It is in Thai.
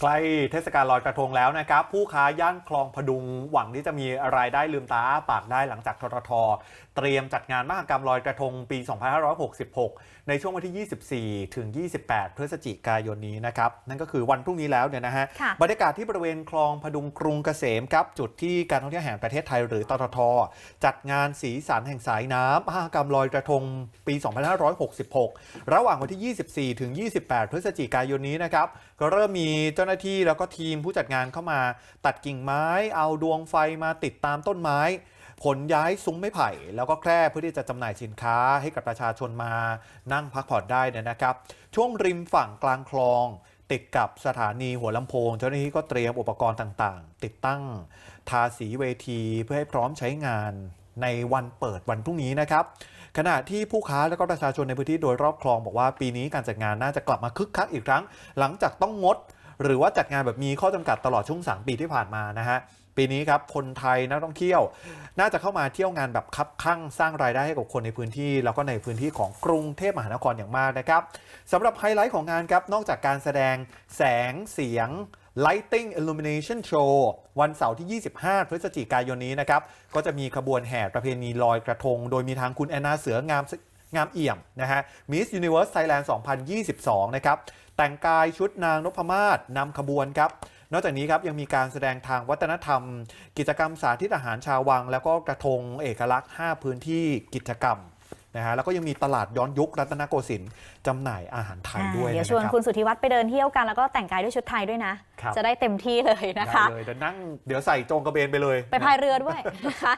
ใกล้เทศกาลลอยกระทงแล้วนะครับ ผู้ค้าย่านคลองพดุงหวังที่จะมีรายได้ลืมตาอ้าปากได้หลังจากททท เตรียมจัดงานมหกรรมลอยกระทงปี 2566 ในช่วงวันที่ 24 ถึง 28 พฤศจิกายนนี้นะครับ นั่นก็คือวันพรุ่งนี้แล้วเนี่ยนะฮะค่ะบรรยากาศที่บริเวณคลองพดุงกรุงเกษมครับจุดที่การท่องเที่ยวแห่งประเทศไทยหรือตทท จัดงานสีสันแห่งสายน้ำมหกรรมลอยกระทงปี 2566 ระหว่างวันที่ 24 ถึง 28 พฤศจิกายนนี้นะครับก็เริ่มมีเจ้า้าหน้าที่แล้วก็ทีมผู้จัดงานเข้ามา ตัดกิ่งไม้ เอาดวงไฟมาติดตามต้นไม้ขนย้ายซุ้มไม้ไผ่ แล้วก็แคร่เพื่อที่จะจำหน่ายสินค้าให้กับประชาชนมานั่งพักผ่อนได้นะครับ ช่วงริมฝั่งกลางคลอง ติดกับสถานีหัวลำโพง เจ้าหน้าที่ก็เตรียมอุปกรณ์ต่างๆ ติดตั้งทาสีเวทีเพื่อให้พร้อมใช้งานในวันเปิดวันพรุ่งนี้นะครับ ขณะที่ผู้ค้าและก็ประชาชนในพื้นที่โดยรอบคลองบอกว่าปีนี้การจัดงานน่าจะกลับมาคึกคักอีกครั้ง หลังจากต้องงด หรือว่าจัดงานแบบมีข้อจำกัดตลอดช่วง 3 ปีที่ผ่านมานะฮะปีนี้ครับคนไทยนักท่องเที่ยว น่าจะเข้ามาเที่ยวงานแบบคับข้างสร้างรายได้ให้กับคนในพื้นที่ แล้วก็ในพื้นที่ของกรุงเทพมหานครอย่างมากนะครับสำหรับไฮไลท์ของงานครับนอกจากการแสดงแสงเสียง Lighting Illumination Show วันเสาร์ที่ 25 พฤศจิกายนนี้นะครับ ก็จะมีขบวนแห่ประเพณีลอยกระทง โดยมีทางคุณแอนนาเสืองาม งามเอี่ยมนะฮะ Miss Universe Thailand 2022 นะครับ แต่งกายชุดนางนพมาศนำขบวนครับ นอกจากนี้ครับยังมีการแสดงทางวัฒนธรรม กิจกรรมสาธิตอาหารชาววัง แล้วก็กระทงเอกลักษณ์ 5 พื้นที่กิจกรรมนะฮะแล้วก็ยังมีตลาดย้อนยุครัตนโกสินทร์จำหน่ายอาหารไทยด้วยอ่าเดี๋ยวนะชวนครับคุณสุทธิวัฒน์ไปเดินเที่ยวกันแล้วก็แต่งกายด้วยชุดไทยด้วยนะครับจะได้เต็มที่เลยนะคะได้เลยเดี๋ยวนั่งเดี๋ยวใส่โจงกระเบนไปเลย ไปพายเรือด้วยนะคะ